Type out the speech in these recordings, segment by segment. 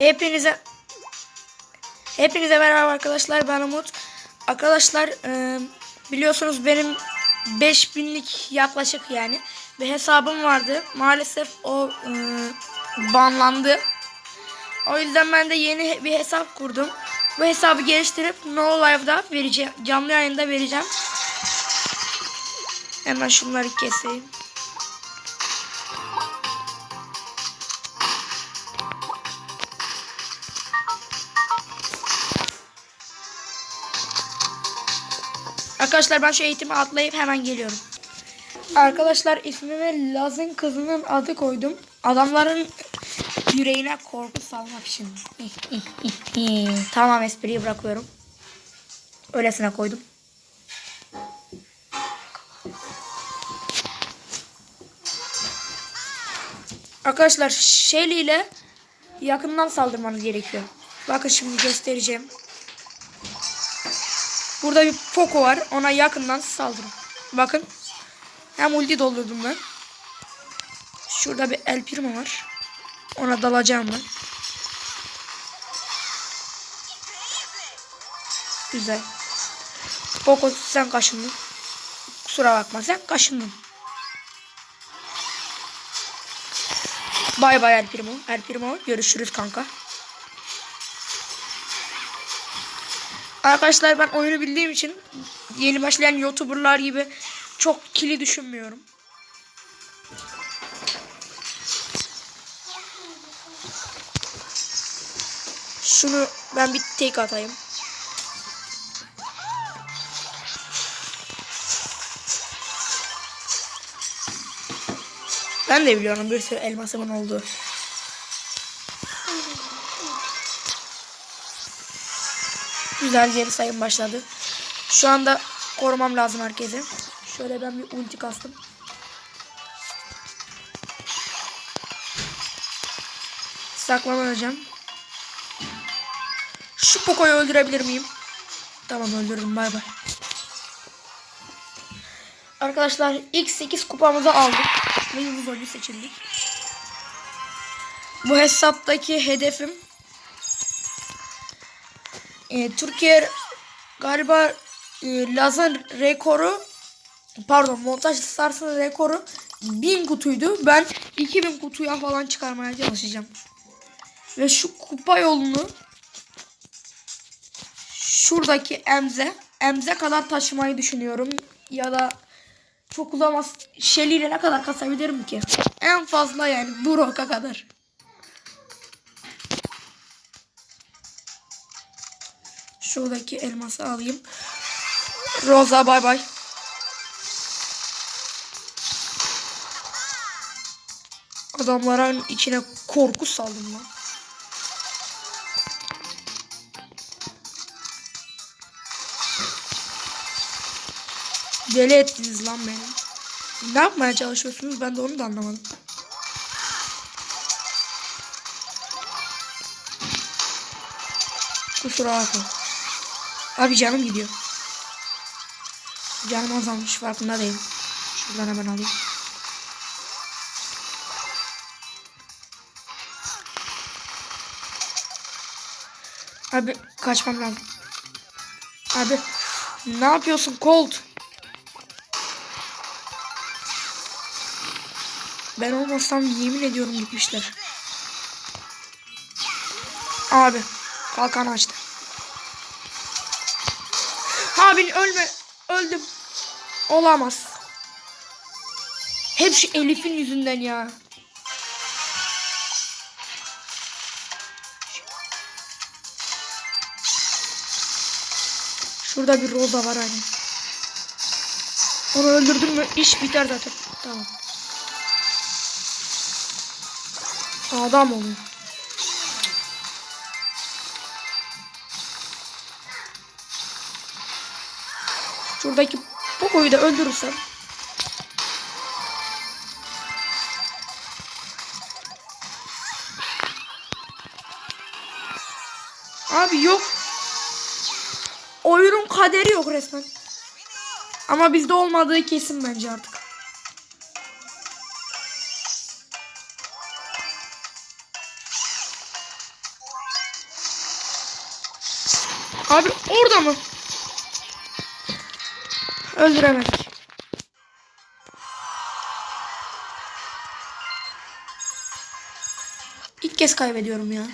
Hepinize Hepinize merhaba arkadaşlar ben Umut. Arkadaşlar e, biliyorsunuz benim 5000'lik yaklaşık yani bir hesabım vardı. Maalesef o e, banlandı. O yüzden ben de yeni bir hesap kurdum. Bu hesabı geliştirip No Live'da vereceğim. Canlı yayında vereceğim. Hemen şunları keseyim. Arkadaşlar ben şu eğitimi atlayıp hemen geliyorum. Arkadaşlar ismime Laz'ın kızının adı koydum. Adamların yüreğine korku salmak için. tamam espriyi bırakıyorum. Öylesine koydum. Arkadaşlar Shelly ile yakından saldırmanız gerekiyor. Bakın şimdi göstereceğim. Burada bir Poco var. Ona yakından saldırın. Bakın. Hem ulti doldurdum ben. Şurada bir El Primo var. Ona dalacağım ben. Güzel. Poco sen kaşındın. Kusura bakma sen kaşındın. Bay bay El Primo. El Primo görüşürüz kanka. Arkadaşlar ben oyunu bildiğim için yeni başlayan youtuberlar gibi çok kili düşünmüyorum. Şunu ben bir tek atayım. Ben de biliyorum bir sürü elmasımın olduğu. Güzel geri sayım başladı. Şu anda korumam lazım herkese. Şöyle ben bir ulti kastım. Saklanacağım. Şu Poco'yu öldürebilir miyim? Tamam öldürdüm bay bay. Arkadaşlar ilk 8 kupamızı aldık. Ve yıldız oyuncu seçildik. Bu hesaptaki hedefim e, Türkiye galiba e, Laz'ın rekoru pardon montaj stars'ın rekoru 1000 kutuydu. Ben 2000 kutuya falan çıkarmaya çalışacağım. Ve şu kupa yolunu şuradaki emze emze kadar taşımayı düşünüyorum. Ya da çok uzamaz. Shelly ile ne kadar kasabilirim ki? En fazla yani Brock'a kadar. Şuradaki elması alayım. Rosa bay bay. Adamların içine korku saldım lan. Deli ettiniz lan beni. Ne yapmaya çalışıyorsunuz ben de onu da anlamadım. Kusura bakma. Abi canım gidiyor. Canım azalmış farkında değilim. Şuradan hemen alayım. Abi kaçmam lazım. Abi ne yapıyorsun Colt? Ben olmasam yemin ediyorum gitmişler. Abi kalkan açtı. Abi ölme. Öldüm. Olamaz. Hep şu Elif'in yüzünden ya. Şurada bir Rosa var hani. Onu öldürdüm mü iş biter zaten. Tamam. Adam oluyor. Şuradaki Poco'yu da öldürürsem. Abi yok. Oyunun kaderi yok resmen. Ama bizde olmadığı kesin bence artık. Abi orada mı? Öldüremedik. İlk kez kaybediyorum ya.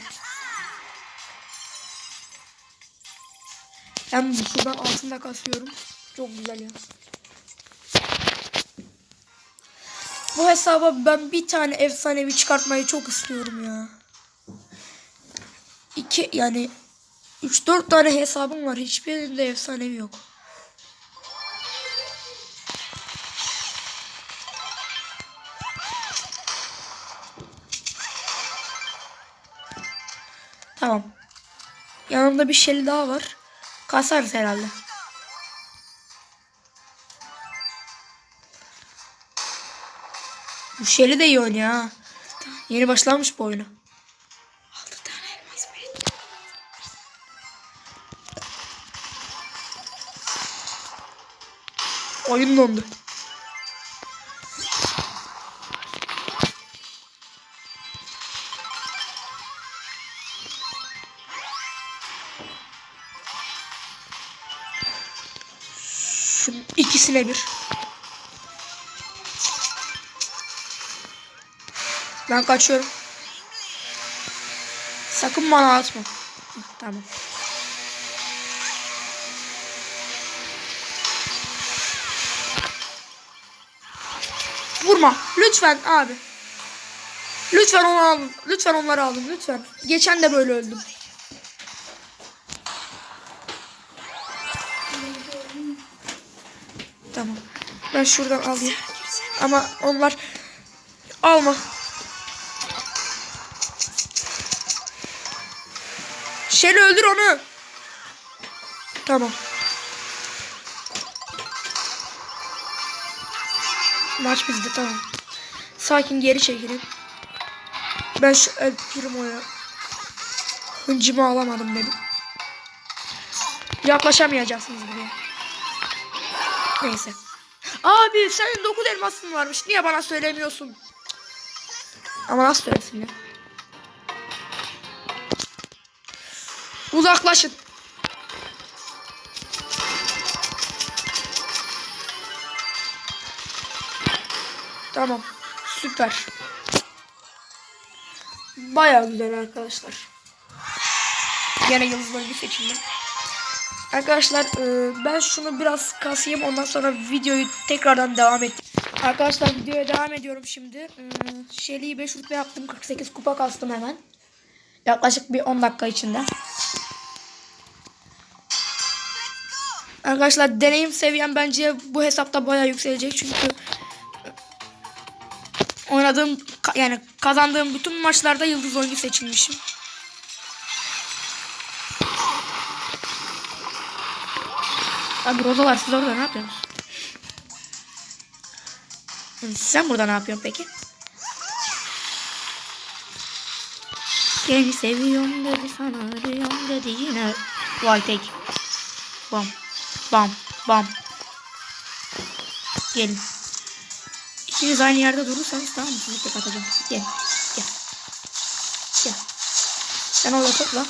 Ben şuradan altında kasıyorum. Çok güzel ya. Bu hesaba ben bir tane efsanevi çıkartmayı çok istiyorum ya. İki yani 3-4 tane hesabım var. Hiçbirinde efsanevi yok. Yanımda bir şeli daha var. Kasarız herhalde. Bu şeli de iyi oynuyor ha. Yeni başlamış bu oyuna. Oyun dondu. Şu ikisine bir. Ben kaçıyorum. Sakın bana atma. Tamam. Vurma. Lütfen abi. Lütfen onu alın. Lütfen onları alın. Lütfen. Geçen de böyle öldüm. Ben şuradan alayım. Ama onlar alma. Şeli öldür onu. Tamam. Maç bizde tamam. Sakin geri çekilin. Ben şu El Primo'ya hıncımı alamadım benim. Yaklaşamayacaksınız buraya. Neyse. Abi senin 9 elmasın varmış. Niye bana söylemiyorsun? Ama nasıl söylesin ya? Uzaklaşın. Tamam. Süper. Baya güzel arkadaşlar. Yine yıldız bölge seçildim. Arkadaşlar e, ben şunu biraz kasayım ondan sonra videoyu tekrardan devam et. Arkadaşlar videoya devam ediyorum şimdi. E, Shelly'yi 5 rütbe yaptım. 48 kupa kastım hemen. Yaklaşık bir 10 dakika içinde. Arkadaşlar deneyim seviyem bence bu hesapta bayağı yükselecek çünkü oynadığım ka- yani kazandığım bütün maçlarda yıldız oyuncu seçilmişim. Abi rozalar siz orada ne yapıyorsunuz? Sen burada ne yapıyorsun peki? Seni seviyorum dedi sana arıyorum dedi yine. Vay tek. Bam. Bam. Bam. Gelin. İkiniz aynı yerde durursanız tamam mı? Sizi tek atacağım. Gel. Gel. Gel. Sen orada topla.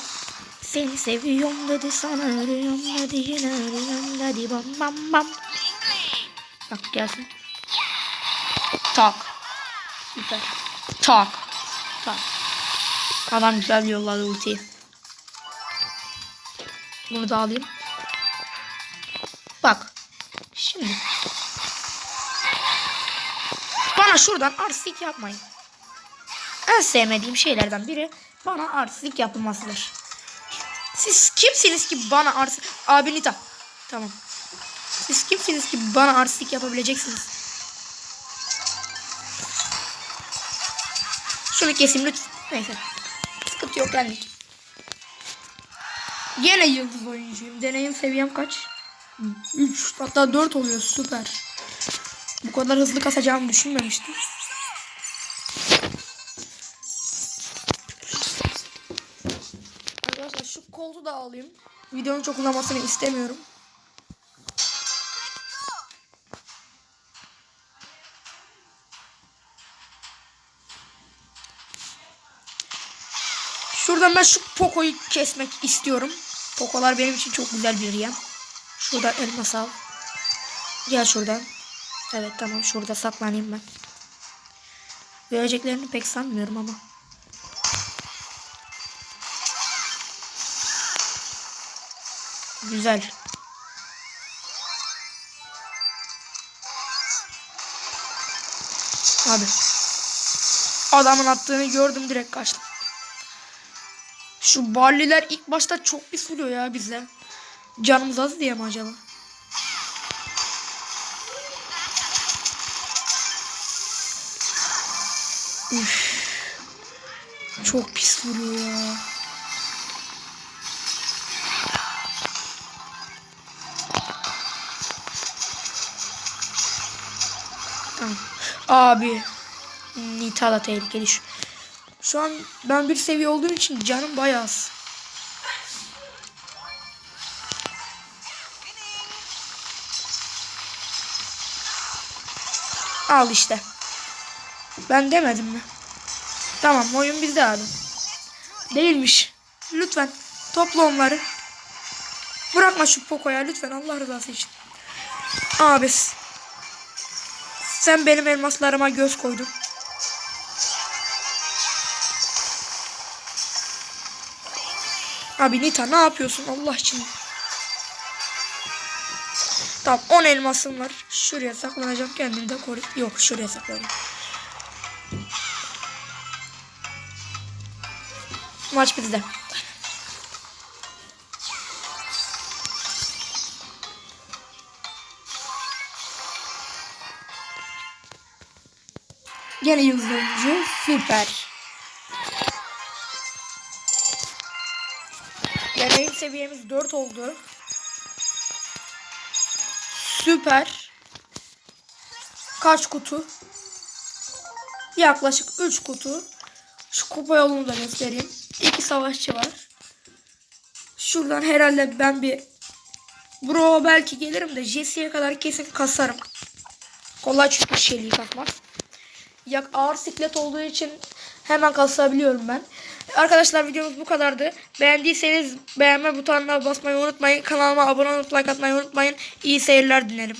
Seni seviyorum dedi sana arıyorum dedi yine arıyorum dedi bam bam bam. Bak gelsin. Tak. Süper. Tak. Tak. Adam güzel yolladı ultiyi. Bunu da alayım. Bak. Şimdi. Bana şuradan artistik yapmayın. En sevmediğim şeylerden biri bana artistik yapılmasıdır. Siz kimsiniz ki bana artistik... Abi Nita. Tamam. Siz kimsiniz ki bana artistik yapabileceksiniz? Şunu keseyim lütfen. Neyse. Sıkıntı yok gelmeyeceğim. Yine yıldız oyuncuyum. Deneyim seviyem kaç? 3 hatta 4 oluyor süper. Bu kadar hızlı kasacağımı düşünmemiştim. Koltu da alayım. Videonun çok uzamasını istemiyorum. Şuradan ben şu Poco'yu kesmek istiyorum. Pokolar benim için çok güzel bir yem. Şuradan elmas al. Gel şuradan. Evet tamam şurada saklanayım ben. Göreceklerini pek sanmıyorum ama. Güzel. Abi. Adamın attığını gördüm direkt kaçtım. Şu barliler ilk başta çok pis vuruyor ya bize. Canımız az diye mi acaba? Üf. Çok pis vuruyor ya. Abi. Nita da tehlikeli şu. Şu an ben bir seviye olduğum için canım bayağı az. Al işte. Ben demedim mi? Tamam oyun bizde abi. Değilmiş. Lütfen topla onları. Bırakma şu Poco'ya lütfen Allah rızası için. Abi. Sen benim elmaslarıma göz koydun. Abi Nita ne yapıyorsun Allah için? Tamam 10 elmasım var. Şuraya saklanacağım kendimi de koru. Yok şuraya saklanayım. Maç bizde. Gene yıldız. Süper. Deneyim seviyemiz 4 oldu. Süper. Kaç kutu? Yaklaşık 3 kutu. Şu kupa yolunu da göstereyim. 2 savaşçı var. Şuradan herhalde ben bir Bro belki gelirim de Jesse'ye kadar kesin kasarım. Kolay çünkü şeyliği kasmak. Yak ağır siklet olduğu için hemen kasabiliyorum ben. Arkadaşlar videomuz bu kadardı. Beğendiyseniz beğenme butonuna basmayı unutmayın. Kanalıma abone olup like atmayı unutmayın. İyi seyirler dilerim.